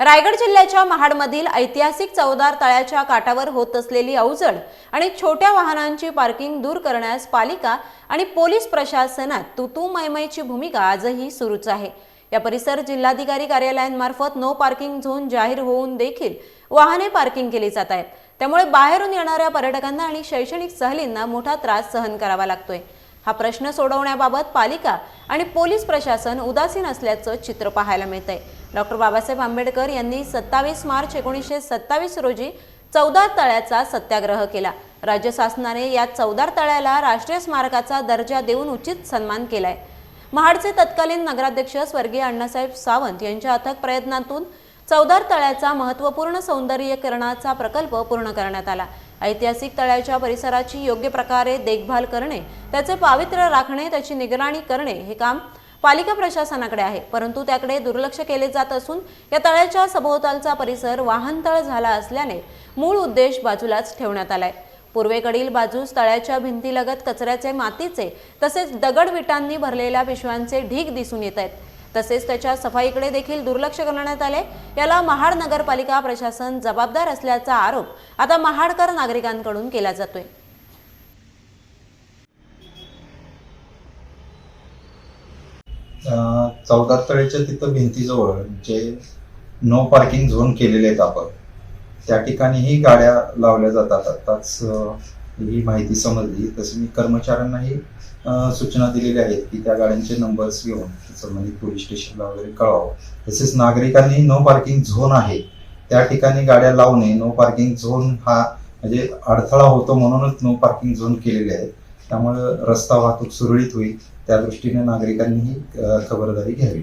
रायगड जिल्ह्याच्या महाडमधील ऐतिहासिक चौदार तळ्याच्या काठावर होत असलेली अवजड आणि छोट्या वाहनांची पार्किंग दूर करण्यास पालिका आणि पोलीस प्रशासनात तुतू मैमयची भूमिका आजही सुरूच आहे. या परिसर जिल्हाधिकारी कार्यालयांमार्फत नो पार्किंग झोन जाहीर होऊन देखील वाहने पार्किंग केली जात आहेत. त्यामुळे बाहेरून येणाऱ्या पर्यटकांना आणि शैक्षणिक सहलींना मोठा त्रास सहन करावा लागतोय. हा प्रश्न सोडवण्याबाबत पालिका आणि पोलीस प्रशासन उदासीन असल्याचं चित्र पाहायला मिळतंय. डॉक्टर बाबासाहेब आंबेडकर यांनी सत्तावीस मार्च एकोणीसशे सत्तावीस रोजी चौदार तळ्याचा सत्याग्रह केला. राज्य शासनाने या चौदार तळ्याला राष्ट्रीय स्मारकाचा दर्जा देऊन उचित सन्मान केलाय. महाडचे तत्कालीन नगराध्यक्ष स्वर्गीय अण्णासाहेब सावंत यांच्या अथक प्रयत्नातून चौदार तळ्याचा महत्त्वपूर्ण सौंदर्यीकरणाचा प्रकल्प पूर्ण करण्यात आला. ऐतिहासिक तळ्याच्या परिसराची योग्य प्रकारे देखभाल करणे त्याचे पावित्र्य राखणे त्याची निगराणी करणे हे काम पालिका प्रशासनाकडे आहे. परंतु त्याकडे दुर्लक्ष केले जात असून या तळ्याच्या सभोवतालचा परिसर वाहनतळ झाला असल्याने मूळ उद्देश बाजूलाच ठेवण्यात आलाय. पूर्वेकडील बाजूस तळ्याच्या भिंतीलगत कचऱ्याचे मातीचे तसेच दगड विटांनी भरलेल्या पिशव्यांचे ढीग दिसून येत आहेत. तसेच त्याच्या सफाईकडे देखील दुर्लक्ष करण्यात आले. याला महाड नगरपालिका प्रशासन जबाबदार असल्याचा आरोप आता महाडकर नागरिकांकडून केला जातोय. अं, चौदा तळेच्या तिथं भिंतीजवळ जे नो पार्किंग झोन केलेले आहेत आपण त्या ठिकाणीही गाड्या लावल्या जातात. आताच ही माहिती समजली. तसं मी कर्मचाऱ्यांनाही सूचना दिलेल्या आहेत की त्या गाड्यांचे नंबर्स घेऊन संबंधित पोलीस स्टेशनला वगैरे कळावं तसेच नागरिकांनी नो पार्किंग झोन आहे. त्या ठिकाणी गाड्या लावणे नो पार्किंग झोन हा म्हणजे अडथळा होतो म्हणूनच नो पार्किंग झोन केलेले आहे त्यामुळं रस्ता वाहतूक सुरळीत होईल. त्या दृष्टीने नागरिकांनीही खबरदारी घ्यावी.